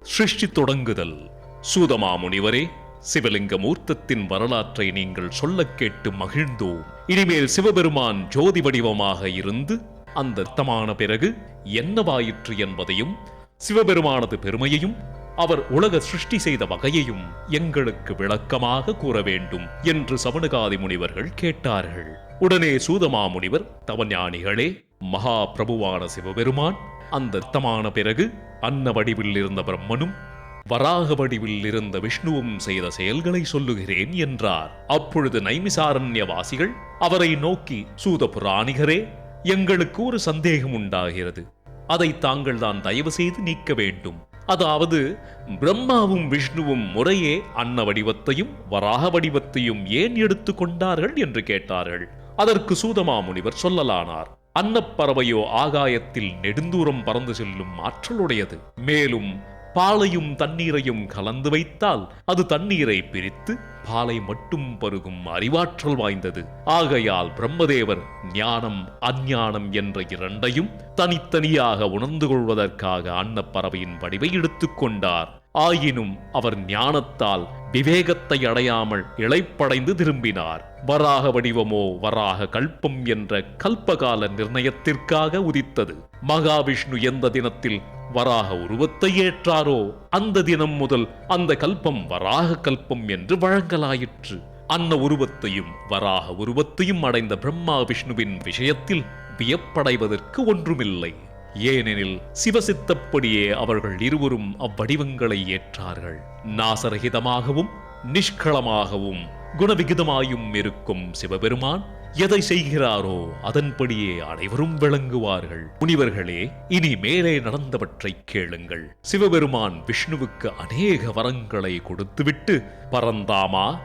சிருஷ்டி தொடங்குதல். சூதமா முனிவரே சிவலிங்க மூர்த்தத்தின் வரலாற்றை நீங்கள் சொல்லக் கேட்டு மகிழ்ந்தோம். இனிமேல் சிவபெருமான் ஜோதி வடிவமாக இருந்து அந்த அர்த்தமான பிறகு என்னவாயிற்று என்பதையும் சிவபெருமானது பெருமையையும் அவர் உலக சிருஷ்டி செய்த வகையையும் எங்களுக்கு விளக்கமாக கூற வேண்டும் என்று சவணகாதி முனிவர்கள் கேட்டார்கள். உடனே சூதமா முனிவர் தவஞானிகளே மகா பிரபுவான சிவபெருமான் அந்த அர்த்தமான பிறகு அன்ன வடிவில் இருந்த பிரம்மனும் வராக வடிவில் இருந்த விஷ்ணுவும் செய்த செயல்களை சொல்லுகிறேன் என்றார். அப்பொழுது நைமிசாரண்யவாசிகள் அவரை நோக்கி சூத புராணிகரே எங்களுக்கு ஒரு சந்தேகம் உண்டாகிறது. அதை தாங்கள் தான் தயவு செய்து நீக்க வேண்டும். அதாவது பிரம்மாவும் விஷ்ணுவும் முறையே அன்ன வடிவத்தையும் வராக வடிவத்தையும் ஏன் எடுத்துக் கொண்டார்கள்? என்று கேட்டார்கள். அதற்கு சூதமா முனிவர் சொல்லலானார். அன்னப்பறவையோ ஆகாயத்தில் நெடுந்தூரம் பறந்து செல்லும் ஆற்றலுடையது. மேலும் பாலையும் தண்ணீரையும் கலந்து வைத்தால் அது தண்ணீரை பிரித்து பாலை மட்டும் பருகும் அறிவாற்றல் வாய்ந்தது. ஆகையால் பிரம்மதேவர் ஞானம் அஞ்ஞானம் என்ற இரண்டையும் தனித்தனியாக உணர்ந்து கொள்வதற்காக அன்னப்பறவையின் வடிவை எடுத்துக்கொண்டார் ஆயினும் அவர் ஞானத்தால் விவேகத்தை அடையாமல் இளைப்படைந்து திரும்பினார். வராக வடிவமோ வராக கல்பம் என்ற கல்பகால நிர்ணயத்திற்காக உதித்தது. மகாவிஷ்ணு எந்த தினத்தில் வராக உருவத்தை ஏற்றாரோ அந்த தினம் முதல் அந்த கல்பம் வராக கல்பம் என்று வழங்கலாயிற்று. அன்ன உருவத்தையும் வராக உருவத்தையும் அடைந்த பிரம்மா விஷ்ணுவின் விஷயத்தில் வியப்படைவதற்கு ஒன்றுமில்லை. ஏனெனில் சிவசித்தப்படியே அவர்கள் இருவரும் அவ்வடிவங்களை ஏற்றார்கள். நாசரகிதமாகவும் நிஷ்களமாகவும் குணவிகிதமாயும் இருக்கும் சிவபெருமான் எதை செய்கிறாரோ அதன்படியே அனைவரும் விளங்குவார்கள். முனிவர்களே இனி மேலே நடந்தவற்றை கேளுங்கள். சிவபெருமான் விஷ்ணுவுக்கு அநேக வரங்களை கொடுத்துவிட்டு பரந்தாமா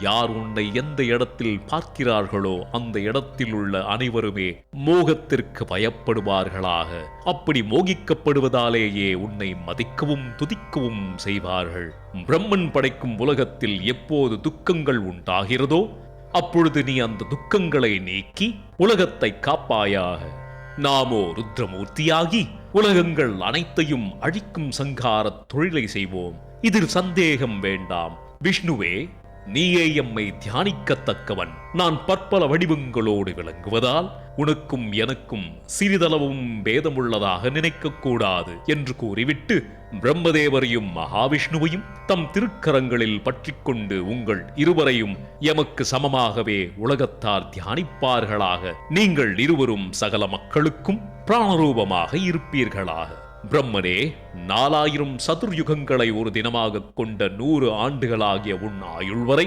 யார் உன்னை எந்த இடத்தில் பார்க்கிறார்களோ அந்த இடத்தில் உள்ள அனைவருமே மோகத்திற்கு பயப்படுவார்களாக. அப்படி மோகிக்கப்படுவதாலேயே உன்னை மதிக்கவும் துதிக்கவும் செய்வார்கள். பிரம்மன் படைக்கும் உலகத்தில் எப்போது துக்கங்கள் உண்டாகிறதோ அப்பொழுது நீ அந்த துக்கங்களை நீக்கி உலகத்தை காப்பாயாக. நாமோ ருத்ரமூர்த்தியாகி உலகங்கள் அனைத்தையும் அழிக்கும் சங்காரத் தொழிலை செய்வோம். இதில் சந்தேகம் வேண்டாம். விஷ்ணுவே நீயே எம்மை தியானிக்கத்தக்கவன். நான் பற்பல வடிவங்களோடு விளங்குவதால் உனக்கும் எனக்கும் சிறிதளவும் பேதமுள்ளதாக நினைக்கக்கூடாது என்று கூறிவிட்டு பிரம்மதேவரையும் மகாவிஷ்ணுவையும் தம் திருக்கரங்களில் பற்றிக்கொண்டு உங்கள் இருவரையும் எமக்கு சமமாகவே உலகத்தார் தியானிப்பார்களாக. நீங்கள் இருவரும் சகல மக்களுக்கும் பிராணரூபமாக இருப்பீர்களாக. பிரம்மனே நாலாயிரம் சதுர்யுகங்களை ஒரு தினமாகக் கொண்ட நூறு ஆண்டுகளாகிய உன் ஆயுள் வரை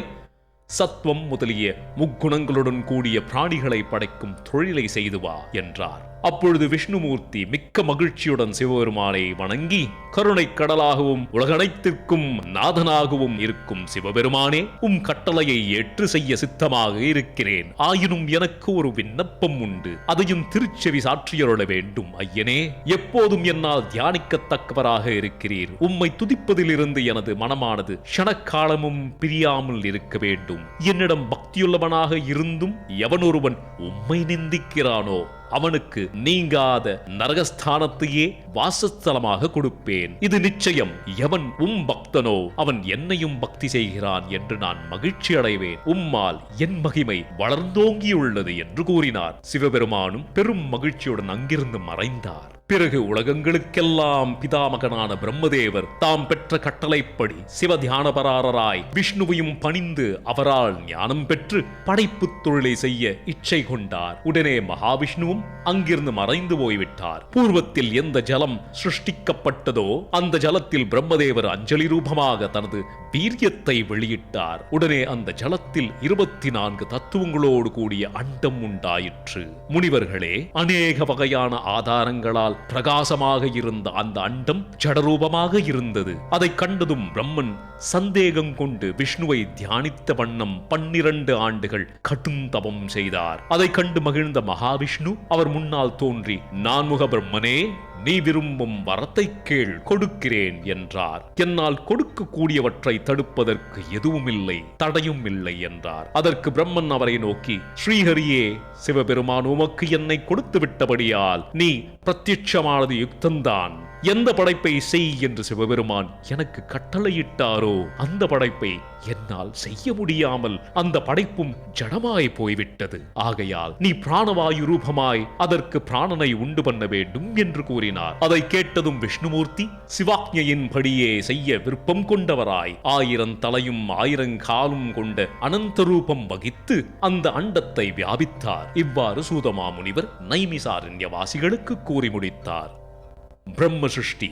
சத்வம் முதலிய முக்குணங்களுடன் கூடிய பிராணிகளை படைக்கும் தொழிலை செய்து வா என்றார். அப்பொழுது விஷ்ணுமூர்த்தி மிக்க மகிழ்ச்சியுடன் சிவபெருமானை வணங்கி கருணை கடலாகவும் உலகனைத்திற்கும் நாதனாகவும் இருக்கும் சிவபெருமானே உம் கட்டளையை ஏற்று செய்ய சித்தமாக இருக்கிறேன். ஆயினும் எனக்கு ஒரு விண்ணப்பம் உண்டு. அதையும் திருச்செவி சாற்றியருள வேண்டும் ஐயனே. எப்போதும் என்னால் தியானிக்கத்தக்கவராக இருக்கிறீர். உம்மை துதிப்பதிலிருந்து எனது மனமானது க்ஷணக்காலமும் பிரியாமல் இருக்க வேண்டும். என்னிடம் பக்தியுள்ளவனாக இருந்தும் எவனொருவன் உம்மை நிந்திக்கிறானோ? அவனுக்கு நீங்காத நரகஸ்தானத்தையே வாசஸ்தலமாக கொடுப்பேன். இது நிச்சயம். எவன் உம் பக்தனோ அவன் என்னையும் பக்தி செய்கிறான் என்று நான் மகிழ்ச்சி அடைவேன். உம்மால் என் மகிமை வளர்ந்தோங்கியுள்ளது என்று கூறினார். சிவபெருமானும் பெரும் மகிழ்ச்சியுடன் அங்கிருந்து மறைந்தார். பிறகு உலகங்களுக்கெல்லாம் பிதாமகனான பிரம்மதேவர் தாம் பெற்ற கட்டளைப்படி சிவதியானபராரராய் விஷ்ணுவையும் பணிந்து அவரால் ஞானம் பெற்று படைப்புத் தொழிலை செய்ய இச்சை கொண்டார். உடனே மகாவிஷ்ணுவும் அங்கிருந்து மறைந்து போய்விட்டார். பூர்வத்தில் எந்த ஜலம் சிருஷ்டிக்கப்பட்டதோ அந்த ஜலத்தில் பிரம்மதேவர் அஞ்சலி ரூபமாக தனது வீரியத்தை வெளியிட்டார். உடனே அந்த ஜலத்தில் இருபத்தி நான்கு தத்துவங்களோடு கூடிய அண்டம் உண்டாயிற்று. முனிவர்களே அநேக வகையான ஆதாரங்களால் பிரகாசமாக இருந்த அந்த அண்டம் ஜடரூபமாக இருந்தது. அதை கண்டதும் பிரம்மன் சந்தேகம் கொண்டு விஷ்ணுவை தியானித்த வண்ணம் பன்னிரண்டு ஆண்டுகள் கடும் தபம் செய்தார். அதை கண்டு மகிழ்ந்த மகாவிஷ்ணு அவர் முன்னால் தோன்றி நான்முக பிரம்மனே நீ விரும்பும் வரத்தை கேள் கொடுக்கிறேன் என்றார். என்னால் கொடுக்கக்கூடியவற்றை தடுப்பதற்கு எதுவுமில்லை தடையும் இல்லை என்றார். அதற்கு பிரம்மன் அவரை நோக்கி ஸ்ரீஹரியே சிவபெருமான் உமக்கு என்னை கொடுத்து விட்டபடியால் நீ பிரத்யட்சமானது யுக்தந்தான். எந்த படைப்பை செய் என்று சிவபெருமான் எனக்கு கட்டளையிட்டாரோ அந்த படைப்பை என்னால் செய்ய முடியாமல் அந்த படைப்பும் ஜடமாய் போய்விட்டது. ஆகையால் நீ பிராணவாயு ரூபமாய் அதற்கு பிராணனை உண்டு பண்ண வேண்டும் என்று கூறினார். அதை கேட்டதும் விஷ்ணுமூர்த்தி சிவாக்ஞையின் படியே செய்ய விருப்பம் கொண்டவராய். ஆயிரம் தலையும் ஆயிரம் காலும் கொண்ட அனந்த ரூபம் வகித்து அந்த அண்டத்தை வியாபித்தார். இவ்வாறு சூதமாமுனிவர் நைமிசாரண்யவாசிகளுக்கு கூறி முடித்தார். பிரம்ம சிருஷ்டி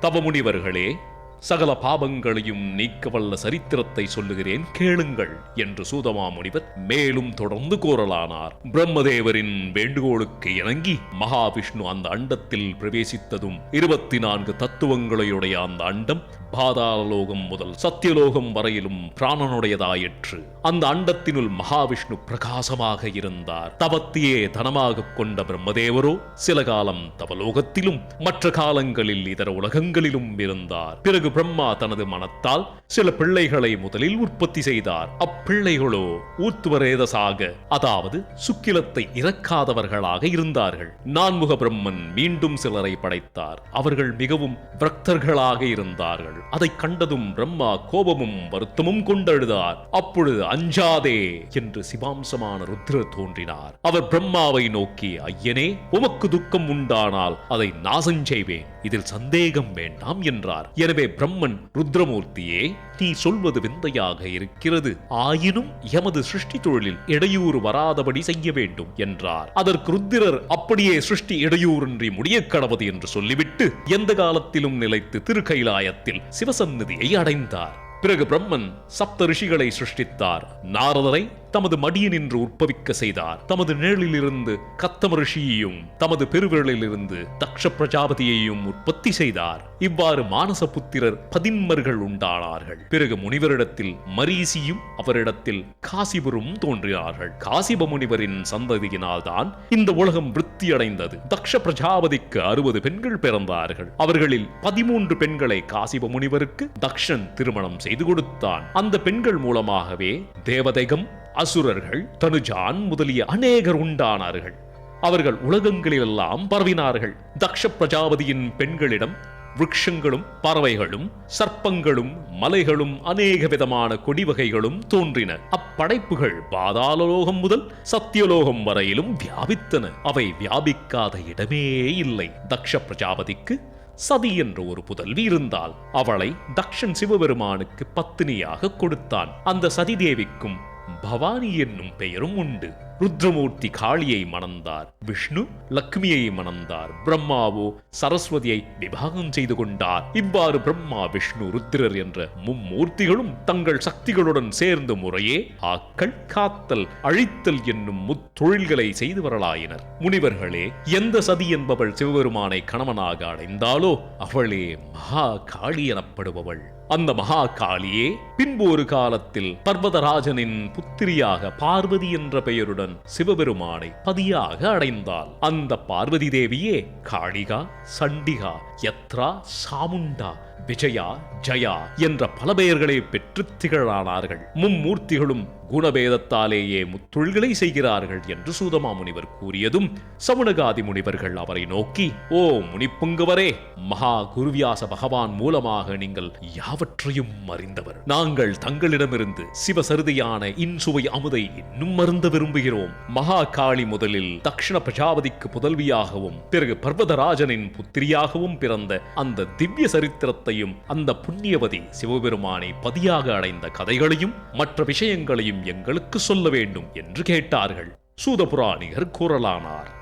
தவமுனிவர்களே சகல பாபங்களையும் நீக்கவல்ல சரித்திரத்தை சொல்லுகிறேன் கேளுங்கள் என்று சூதமாமுனிவர் மேலும் தொடர்ந்து கூறலானார். பிரம்மதேவரின் வேண்டுகோளுக்கு இணங்கி மகாவிஷ்ணு அந்த அண்டத்தில் பிரவேசித்ததும் இருபத்தி நான்கு தத்துவங்களையுடைய அந்த அண்டம் பாதாளலோகம் முதல் சத்தியலோகம் வரையிலும் பிராணனுடையதாயிற்று. அந்த அண்டத்தினுள் மகாவிஷ்ணு பிரகாசமாக இருந்தார். தவத்தையே தனமாக கொண்ட பிரம்மதேவரோ சில காலம் தவலோகத்திலும் மற்ற காலங்களில் இதர உலகங்களிலும் இருந்தார். பிறகு பிரம்மா தனது மனத்தால் சில பிள்ளைகளை முதலில் உற்பத்தி செய்தார். அப்பிள்ளைகளோ ஊத்துவரேதசாக அதாவது சுக்கிலத்தை இறக்காதவர்களாக இருந்தார்கள். நான்முக பிரம்மன் மீண்டும் சிலரை படைத்தார். அவர்கள் மிகவும் விரக்தர்களாக இருந்தார்கள். அதைக் கண்டதும் பிரம்மா கோபமும் வருத்தமும் கொண்டழுதார். அப்பொழுது அஞ்சாதே என்று சிவாம்சமான ருத்ரர் தோன்றினார். அவர் பிரம்மாவை நோக்கி ஐயனே உமக்கு துக்கம் உண்டானால் அதை நாசம் செய்வேன். இதில் சந்தேகம் வேண்டாம் என்றார். எனவே பிரம்மன் ருத்ரமூர்த்தியே நீ சொல்வது விந்தையாக இருக்கிறது. ஆயினும் எமது சிருஷ்டி தொழிலில் இடையூறு வராதபடி செய்ய வேண்டும் என்றார். அதற்கு ருத்திரர் அப்படியே சிருஷ்டி இடையூறின்றி முடிய கடவது என்று சொல்லிவிட்டு எந்த காலத்திலும் நிலைத்து திருக்கைலாயத்தில் சிவசந்நிதியை அடைந்தார். பிறகு பிரம்மன் சப்த ரிஷிகளை சிருஷ்டித்தார். நாரதரை தமது மடியனின்று உற்பவிக்க செய்தார். தமது நிழலிலிருந்து கத்தம ரிஷியையும் தமது பெருவிரலிலிருந்து தக்ஷ பிரஜாபதியையும் உற்பத்தி செய்தார். இவ்வாறு மானச புத்திரர் பதின்மர்கள் உண்டானார்கள். பிறகு முனிவரிடத்தில் மரீசியும் அவரிடத்தில் காசிபுரும் தோன்றினார்கள். காசிப முனிவரின் சந்ததியினால் தான் இந்த உலகம் விருத்தியடைந்தது. தக்ஷ பிரஜாபதிக்கு அறுபது பெண்கள் பிறந்தார்கள். அவர்களில் பதிமூன்று பெண்களை காசிப முனிவருக்கு தக்ஷன் திருமணம் செய்து கொடுத்தான். அந்த பெண்கள் மூலமாகவே தேவதைகம் அசுரர்கள் தனுஜான் முதலிய அநேகர் உண்டானார்கள். அவர்கள் உலகங்களிலெல்லாம் பரவினார்கள். தக்ஷ பிரஜாபதியின் பெண்களிடம் விரக்ஷங்களும் பறவைகளும் சர்ப்பங்களும் மலைகளும் அநேக விதமான கொடி வகைகளும் தோன்றின. அப்படைப்புகள் பாதாளலோகம் முதல் சத்தியலோகம் வரையிலும் வியாபித்தன. அவை வியாபிக்காத இடமே இல்லை. தக்ஷ பிரஜாபதிக்கு சதி என்ற ஒரு புதல்வி இருந்தால் அவளை தக்ஷன் சிவபெருமானுக்கு பத்தினியாக கொடுத்தான். அந்த சதி தேவிக்கும் பவானி என்னும் பெயரும் உண்டு. ருத்ரமூர்த்தி காளியை மணந்தார் விஷ்ணு லக்ஷ்மியை மணந்தார் பிரம்மாவோ சரஸ்வதியை விவாகம் செய்து கொண்டார். இவ்வாறு பிரம்மா விஷ்ணு ருத்ரர் என்ற மும்மூர்த்திகளும் தங்கள் சக்திகளுடன் சேர்ந்து முறையே ஆக்கள் காத்தல் அழித்தல் என்னும் முத்தொழில்களை செய்து வரலாயினர். முனிவர்களே எந்த சதி என்பவள் சிவபெருமானை கணவனாக அடைந்தாலோ அவளே மகா காளி எனப்படுபவள். அந்த மகா காளியே பின்பு ஒரு காலத்தில் பர்வதராஜனின் புத்திரியாக பார்வதி என்ற பெயருடன் சிவபெருமானை பதியாக அடைந்தாள். அந்த பார்வதி தேவியே காளிகா சண்டிகா யத்ரா சாமுண்டா விஜயா ஜயா என்ற பல பெயர்களை பெற்று திகழானார்கள். மும்மூர்த்திகளும் குணபேதத்தாலேயே முத்துள்களை செய்கிறார்கள் என்று சூதமா முனிவர் கூறியதும் சமுனகாதி முனிவர்கள் அவரை நோக்கி ஓ முனிப்புங்கவரே மகா குருவியாச பகவான் மூலமாக நீங்கள் யாவற்றையும் அறிந்தவர். நாங்கள் நாங்கள் தங்களிடமிருந்து சிவசருதியான இன்சுவை அமுதை இன்னும் விரும்புகிறோம். மகா காளி முதலில் தக்ஷண பிரஜாபதிக்கு புதல்வியாகவும் பிறகு பர்வதராஜனின் புத்திரியாகவும் பிறந்த அந்த திவ்ய சரித்திரத்தையும் அந்த புண்ணியவதி சிவபெருமானை பதியாக அடைந்த கதைகளையும் மற்ற விஷயங்களையும் எங்களுக்கு சொல்ல வேண்டும் என்று கேட்டார்கள். சூதபுராணிகர் கூறலானார்.